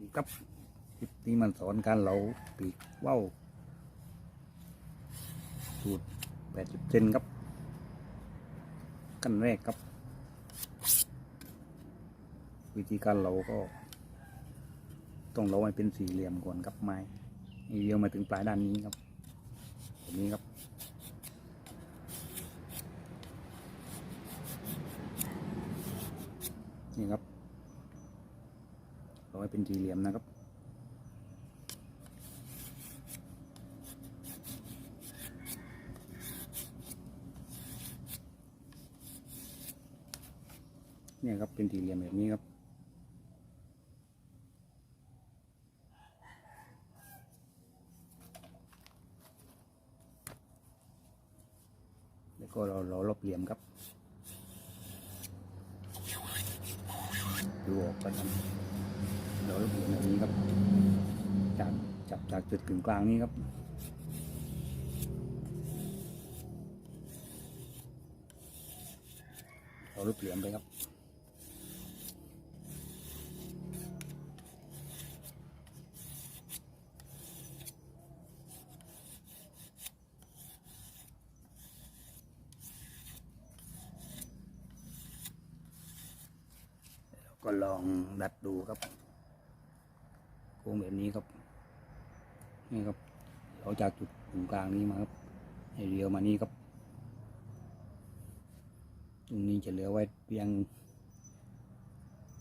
นี่ครับคลิปนี้มันสอนการเหลาปีกว่าวสูตร80เซนครับขั้นแรกครับ วิธีการเหลาก็ ต้องเหลาให้เป็นสี่เหลี่ยมก่อนครับไม้เยียวมาถึงปลายด้านนี้ครับแบบนี้ครับนี่ครับ เหลาให้เป็นสี่เหลี่ยมนะครับ เนี่ยครับเป็นสี่เหลี่ยมแบบนี้ครับแล้วก็เราเราลบเหลี่ยมครับดูออกก็ทำเราลบเหลี่ยมแบบนี้ครับจากจับจากจุดกึ่งกลางนี้ครับเราลบเหลี่ยมไปครับก็ลองดัดดูครับ โค้งแบบนี้ครับนี่ครับเราจากจุดตรงกลางนี้มาครับให้เรียวมานี้ครับ ตรงนี้จะเหลือไว้เพียง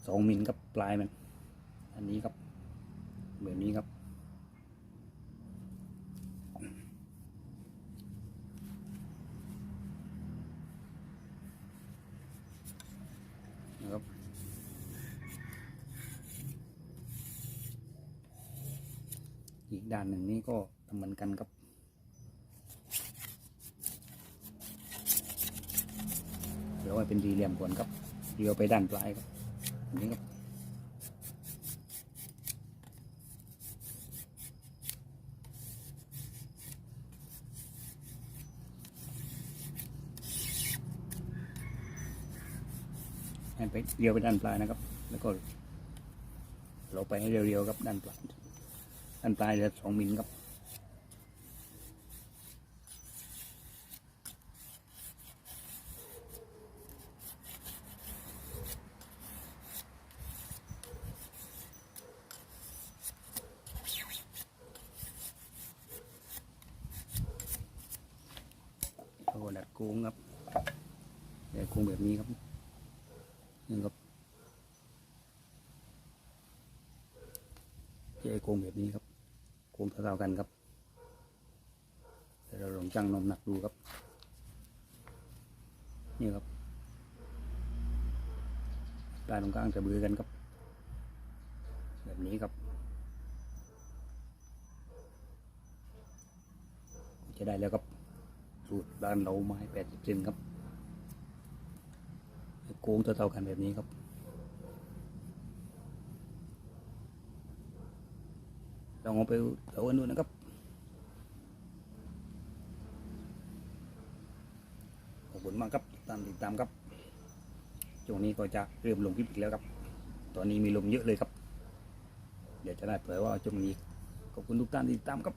สองมิลครับปลายมัน อันนี้ครับแบบนี้ครับ อีก ด้านหนึ่งนี่ก็ทำเหมือนกันครับเดี๋ยวให้เป็นสี่เหลี่ยมก่อนครับเดียวไปด้านปลายครับอันนี้ครับให้ไปเดียวไปด้านปลายนะครับ แล้วก็เราไปให้เร็วๆครับด้านปลาย ด้านปลายเหลือสองมิลครับแล้วก็ดัดโค้งครับดัดโค้งแบบนี้ครับนี่ครับจะให้โค้งแบบนี้ครับ โค้งเท่ากันครับเดี๋ยวเราลองจังน้ำหนักดูครับ นี่ครับปลายตรงกลางจะเบือกันครับ แบบนี้ครับ จะได้แล้วครับสูตรบ้านเราไม้แปดสิบเซนครับโค้งเท่าๆกันแบบนี้ครับ ลองเอาไปเอาอันนู้นนะครับขอบคุณมากครับตามติดตามครับช่วงนี้ก็จะเริ่มลงคลิปอีกแล้วครับ ตอนนี้มีลมเยอะเลยครับ เดี๋ยวจะได้เผยว่าช่วงนี้ขอบคุณทุกท่านที่ติดตามครับ